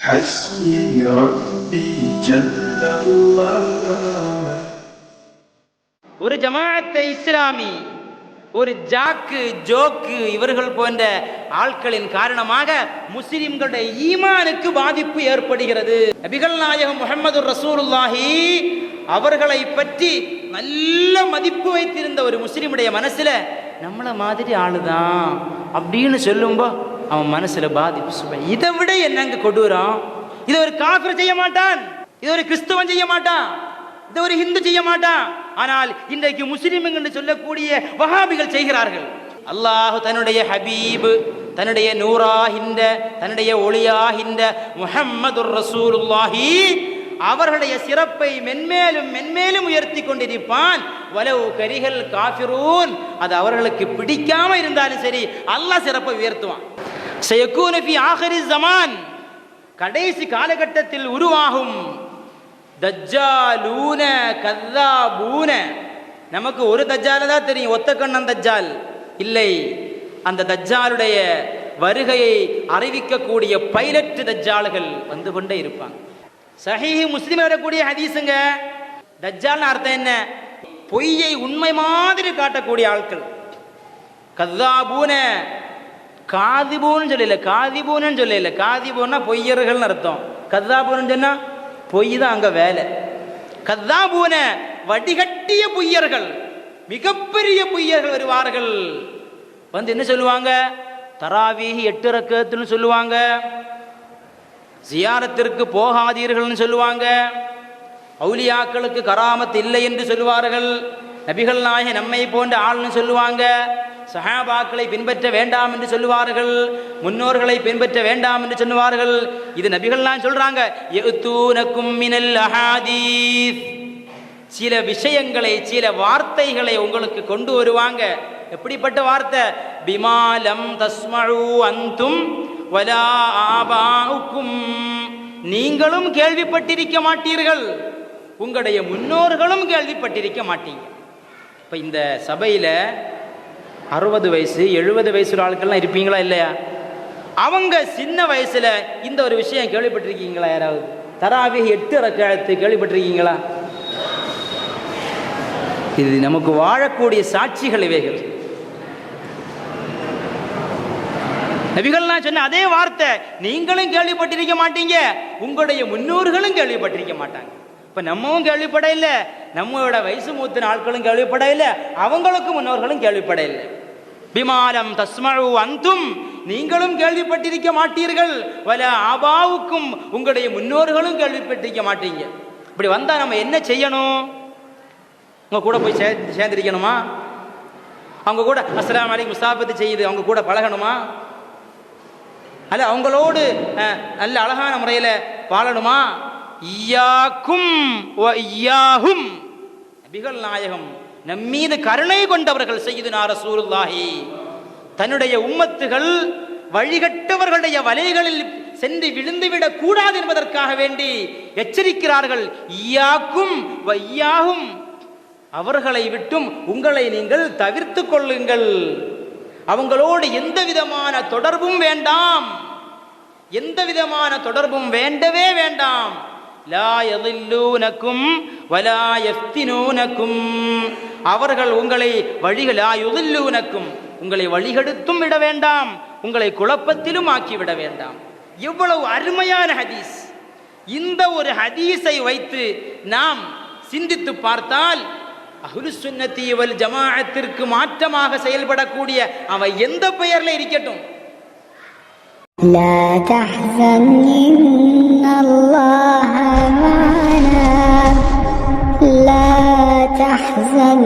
حسبي ربي جل الله ஒரு ஜமாஅத்தை இஸ்லாமி ஒரு jack joke இவர்கள் போன்ற ஆட்களின் காரணமாக முஸ்லிம்களுடைய ஈமானுக்கு பாதிப்பு ஏற்படுகிறது. நபிகள் நாயகம் முகமது ரசூலுல்லாஹி அவர்களை பற்றி நல்ல மதிப்பு வைத்திருந்த ஒரு முஸ்லிமுடைய மனசுல நம்மள மாதிரி ஆளுதான் அப்படின்னு சொல்லும்போ அவன் மனசுல பாதிப்பு சுப இதை விட என்னங்க கொடூரம்? இதை ஒரு காஃபர் செய்ய மாட்டான். இதை ஒரு கிறிஸ்தவன் செய்ய மாட்டான். இது ஒரு ஹிந்து செய்ய மாட்டான். ஆனால் இன்றைக்கு முஸ்லிம்கள் என்று சொல்லக்கூடிய வஹாபிகள் செய்கிறார்கள். அல்லாஹு தன்னுடைய ஹபீப் தன்னுடைய நூறாகின்ற தன்னுடைய ஒளியாகின்ற முஹம்மது ரசூலுல்லாஹி அவர்களுடைய சிறப்பை மென்மேலும் மென்மேலும் உயர்த்தி கொண்டிருப்பான். வலவு கரிகள் காஃபிரூன் அது அவர்களுக்கு பிடிக்காம இருந்தாலும் சரி அல்லாஹ் சிறப்பை உயர்த்துவான். சயக்கூன ஃபி ஜமான் கடைசி காலகட்டத்தில் உருவாகும் தஜ்ஜாலூன கதாபூன நமக்கு ஒரு தஜ்ஜால தான் தெரியும். ஒத்த கண்ணன் தஜ்ஜால். இல்லை அந்த தஜ்ஜாலுடைய வருகையை அறிவிக்கக்கூடிய பைலட் தஜ்ஜால்கள் வந்து கொண்டே இருப்பாங்க. சஹிஹி முஸ்லீம் வரக்கூடிய ஹதீஸுங்க தஜ்ஜால்னு அர்த்தம் என்ன? பொய்யை உண்மை மாதிரி காட்டக்கூடிய ஆட்கள். கதாபூன காதிபூன்னு சொல்லல காதிபூன்னு சொல்லல காதிபூன்னா பொய்யர்கள்னு அர்த்தம். கத்தாபூன்னு சொன்னா பொய் தான் அங்கே வேலை. கதாபூன வடிகட்டிய பொய்யர்கள் மிகப்பெரிய பொய்யர்கள் வருவார்கள். வந்து என்ன சொல்லுவாங்க? தராவீகி எட்டு ரக்கத்துன்னு சொல்லுவாங்க. ஜியாரத்திற்கு போகாதீர்கள்னு சொல்லுவாங்க. அவுலியாக்களுக்கு கராமத் இல்லை என்று சொல்லுவார்கள். நபிகள் நாயக நம்மை போன்ற ஆள்னு சொல்லுவாங்க. சஹாபாக்களை பின்பற்ற வேண்டாம் என்று சொல்லுவார்கள் முன்னோர்களை பின்பற்ற வேண்டாம் என்று சொல்லுவார்கள். இது நபிகள்லாம் சொல்றாங்க சில விஷயங்களை சில வார்த்தைகளை உங்களுக்கு கொண்டு வருவாங்க. எப்படிப்பட்ட வார்த்தை? பிமாலம் தஸ்மழு அந்தும் வலா ஆபாவுக்கும். நீங்களும் கேள்விப்பட்டிருக்க மாட்டீர்கள். உங்களுடைய முன்னோர்களும் கேள்விப்பட்டிருக்க மாட்டீங்க. இப்போ இந்த சபையில் அறுபது வயசு எழுபது வயசு ஆட்கள்லாம் இருப்பீங்களா இல்லையா? அவங்க சின்ன வயசில் இந்த ஒரு விஷயம் கேள்விப்பட்டிருக்கீங்களா யாராவது? தராவி எட்டு ரக்காலத்து கேள்விப்பட்டிருக்கீங்களா? இது நமக்கு வாழக்கூடிய சாட்சிகள் இவைகள். நபிகள்லாம் சொன்ன அதே வார்த்தை நீங்களும் கேள்விப்பட்டிருக்க மாட்டீங்க உங்களுடைய முன்னோர்களும் கேள்விப்பட்டிருக்க மாட்டாங்க. இப்போ நம்மவும் கேள்விப்பட இல்லை நம்மளோட வயசு மூத்த ஆட்களும் கேள்விப்பட இல்லை அவங்களுக்கும் முன்னோர்களும் கேள்விப்பட இல்லை பிமாலம் தஸ்மழு அந்தும். நீங்களும் கேள்விப்பட்டிருக்க மாட்டீர்கள். வல ஆபாவுக்கும் உங்களுடைய முன்னோர்களும் கேள்விப்பட்டிருக்க மாட்டீங்க. இப்படி வந்தால் நம்ம என்ன செய்யணும்? உங்கள் கூட போய் சே சேர்ந்திருக்கணுமா? அவங்க கூட அஸ்லாம் அலைக்கு முஸ்தாபத்து செய்யுது அவங்க கூட பழகணுமா? அல்ல அவங்களோடு நல்ல அழகான முறையில் வாழணுமா? ஈயாக்கும் வ நபிகள் நாயகம். நம்மீது கருணை கொண்டவர்கள் செய்யுதுனா ரசூலுல்லாஹி. தன்னுடைய உம்மத்துகள் வழிகட்டவர்களுடைய வலைகளில் சென்று விழுந்துவிடக் கூடாது என்பதற்காக வேண்டி எச்சரிக்கிறார்கள். ஈயாக்கும் வையாகும் அவர்களை விட்டும் உங்களை நீங்கள் தவிர்த்து கொள்ளுங்கள். அவங்களோடு எந்த விதமான தொடர்பும் வேண்டாம். எந்த விதமான தொடர்பும் வேண்டவே வேண்டாம். லா எதில்லூனக்கும் வலா எஃப்தினூனக்கும் அவர்கள் உங்களை வழிகள் லா யுதில்லூனக்கும் உங்களை வழிகெடுத்தும் விட வேண்டாம் உங்களை குழப்பத்திலும் ஆக்கிவிட வேண்டாம் எவ்வளவு அருமையான ஹதீஸ் இந்த ஒரு ஹதீஸை வைத்து நாம் சிந்தித்து பார்த்தால் அஹ்லு சுன்னத்தி வல் ஜமாஅத்திற்கு மாற்றமாக செயல்படக்கூடிய அவன் எந்த பெயர்ல இருக்கட்டும் لا تحزن إن الله تحزن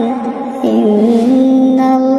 إن الله